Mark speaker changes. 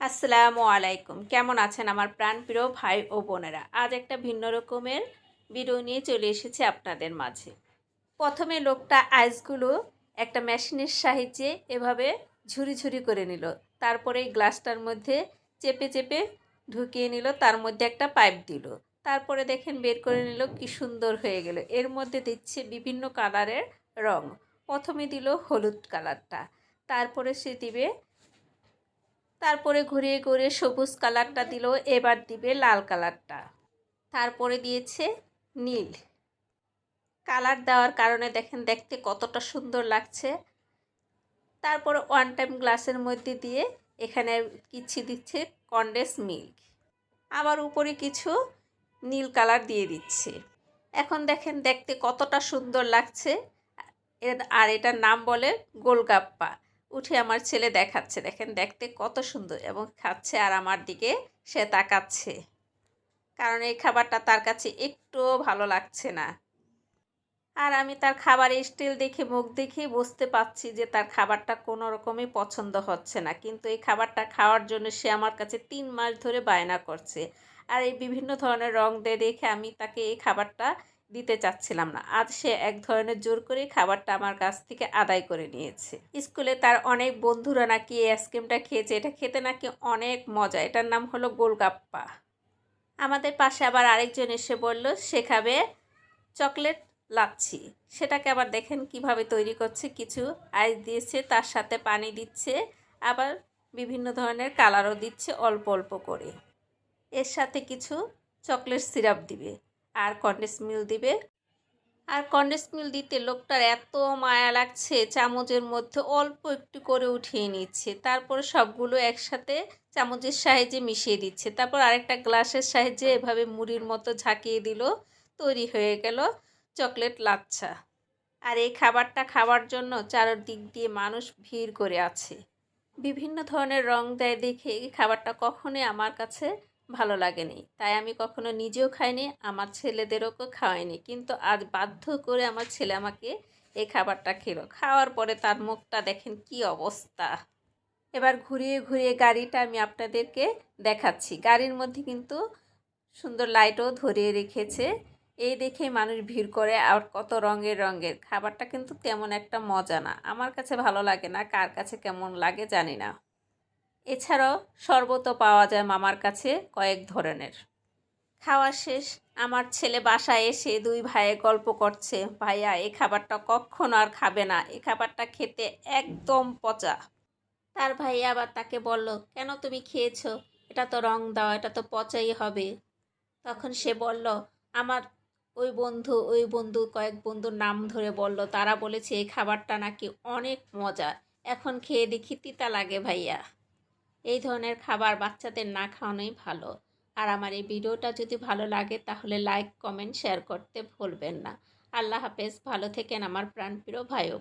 Speaker 1: আসসালামু আলাইকুম। কেমন আছেন আমার প্রাণপ্রিয় ভাই ও বোনেরা? আজ একটা ভিন্ন রকমের ভিডিও নিয়ে চলে এসেছি আপনাদের মাঝে। প্রথমে লোকটা আইসগুলো একটা মেশিনের সাহায্যে এভাবে ঝুরি ঝুরি করে নিল। তারপরে গ্লাসটার মধ্যে চেপে চেপে ঢুকিয়ে নিল, তার মধ্যে একটা পাইপ দিল। তারপরে দেখেন বের করে নিল, কি সুন্দর হয়ে গেল। এর মধ্যে দিচ্ছে বিভিন্ন কালারের রং। প্রথমে দিল হলুদ কালারটা তারপরে সে দিবে তারপরে ঘুরিয়ে ঘুরিয়ে সবুজ কালারটা দিল, এবার দিবে লাল কালারটা। তারপরে দিয়েছে নীল। কালার দেওয়ার কারণে দেখেন দেখতে কতটা সুন্দর লাগছে। তারপরে ওয়ান টাইম গ্লাসের মধ্যে দিয়ে এখানে কিছু দিচ্ছে কন্ডেন্স মিল্ক আবার উপরে কিছু নীল কালার দিয়ে দিচ্ছে। এখন দেখেন দেখতে কতটা সুন্দর লাগছে। আর এটার নাম বলে গোলগাপ্পা। উঠে আমার ছেলে দেখাচ্ছে। দেখেন, দেখতে কত সুন্দর এবং খাচ্ছে আর আমার দিকে সে তাকাচ্ছে। কারণ এই খাবারটা তার কাছে একটুও ভালো লাগছে না। আর আমি তার খাবারের স্টিল দেখে, মুখ দেখে বুঝতে পারছি যে তার খাবারটা কোনো রকমই পছন্দ হচ্ছে না। কিন্তু এই খাবারটা খাওয়ার জন্য সে আমার কাছে তিন মাস ধরে বায়না করছে। আর এই বিভিন্ন ধরনের রং দিয়ে দেখে আমি তাকে এই খাবারটা দিতে চাচ্ছিলাম না। আজ সে এক ধরনের জোর করে খাবারটা আমার কাছ থেকে আদায় করে নিয়েছে। স্কুলে তার অনেক বন্ধুরা নাকি এই আইসক্রিমটা খেয়েছে, এটা খেতে নাকি অনেক মজা। এটার নাম হলো গোলগাপ্পা। আমাদের পাশে আবার আরেকজন এসে বলল, সে খাবে চকলেট লাচ্ছি। সেটাকে আবার দেখেন কীভাবে তৈরি করছে। কিছু আইস দিয়েছে, তার সাথে পানি দিচ্ছে, আবার বিভিন্ন ধরনের কালারও দিচ্ছে অল্প অল্প করে। এর সাথে কিছু চকলেট সিরাপ দিবে। আর কন্ডেন্স মিল দিবে? আর কন্ডেন্স মিল দিতে লোকটার এত মায়া লাগছে, চামচের মধ্যে অল্প একটু করে উঠিয়ে নিচ্ছে। তারপরে সবগুলো একসাথে চামচের সাহায্যে মিশিয়ে দিচ্ছে। তারপর আরেকটা গ্লাসের সাহায্যে এভাবে মুড়ির মতো ঝাঁকিয়ে দিল। তৈরি হয়ে গেল চকলেট লাচ্ছা। আর এই খাবারটা খাওয়ার জন্য চারদিক দিয়ে মানুষ ভিড় করে আছে। বিভিন্ন ধরনের রং দেয় দেখে এই খাবারটা কখনোই আমার কাছে ভালো লাগেনি। তাই আমি কখনো নিজেও খাইনি, আমার ছেলেদেরও খাওয়াইনি। কিন্তু আজ বাধ্য করে আমার ছেলে আমাকে এই খাবারটা খেলো। খাওয়ার পরে তার মুখটা দেখেন কি অবস্থা। এবার ঘুরিয়ে ঘুরিয়ে গাড়িটা আমি আপনাদেরকে দেখাচ্ছি। গাড়ির মধ্যে কিন্তু সুন্দর লাইটও ধরিয়ে রেখেছে। এই দেখে মানুষ ভিড় করে আর কত রঙের রঙের। খাবারটা কিন্তু তেমন একটা মজা না। আমার কাছে ভালো লাগে না, কার কাছে কেমন লাগে জানি না। এছাড়াও শরবতও পাওয়া যায় মামার কাছে কয়েক ধরনের। খাওয়া শেষ, আমার ছেলে বাসায় এসে দুই ভাইয়ে গল্প করছে, ভাইয়া এই খাবারটা কখনো আর খাবে না এই খাবারটা খেতে একদম পচা। তার ভাই আবার তাকে বলল, কেন তুমি খেয়েছো? এটা তো রং দাও, এটা তো পচাই হবে। তখন সে বলল, আমার ওই বন্ধু ওই বন্ধু, কয়েক বন্ধুর নাম ধরে বলল, তারা বলেছে এই খাবারটা নাকি অনেক মজা, এখন খেয়ে দেখি তিতা লাগে ভাইয়া। এই ধরনের খাবার বাচ্চাদের না খাওয়ানোই ভালো আর আমার এই ভিডিওটা যদি ভালো লাগে, তাহলে লাইক কমেন্ট শেয়ার করতে ভুলবেন না আল্লাহ হাফেজ, ভালো থেকেন আমার প্রাণপ্রিয় ভাইও।